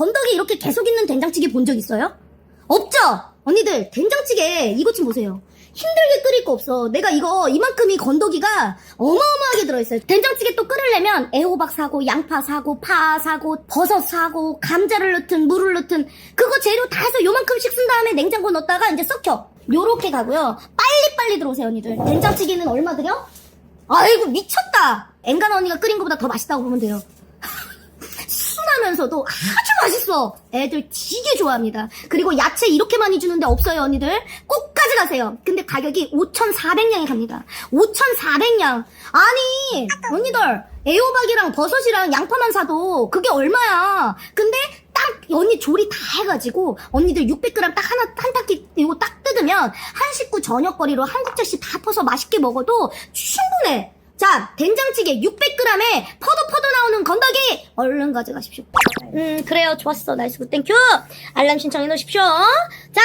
건더기 이렇게 계속 있는 된장찌개 본 적 있어요? 없죠? 언니들 된장찌개 이것 좀 보세요. 힘들게 끓일 거 없어. 내가 이거 이만큼이 건더기가 어마어마하게 들어있어요. 된장찌개 또 끓이려면 애호박 사고 양파 사고 파 사고 버섯 사고 감자를 넣든 물을 넣든 그거 재료 다 해서 요만큼씩 쓴 다음에 냉장고 넣었다가 이제 썩혀. 요렇게 가고요. 빨리빨리 들어오세요 언니들. 된장찌개는 얼마 들여? 아이고 미쳤다. 앵간 언니가 끓인 것보다 더 맛있다고 보면 돼요. 순하면서도 아주 맛있어. 애들 되게 좋아합니다. 그리고 야채 이렇게 많이 주는데 없어요, 언니들. 꼭 가져가세요. 근데 가격이 5,400냥이 갑니다. 5,400냥. 아니, 언니들, 애호박이랑 버섯이랑 양파만 사도 그게 얼마야. 근데 딱 언니 조리 다 해가지고 언니들 600g 딱 하나 한 타끼 이거 딱 뜯으면 한 식구 저녁거리로 한 국자씩 다 퍼서 맛있게 먹어도 충분해. 자, 된장찌개 600g에 퍼도 퍼도 나오는 건더기 얼른 가져가십시오. 음, 그래요. 좋았어. 나이스 굿 땡큐. 알람 신청해 놓으십시오. 자,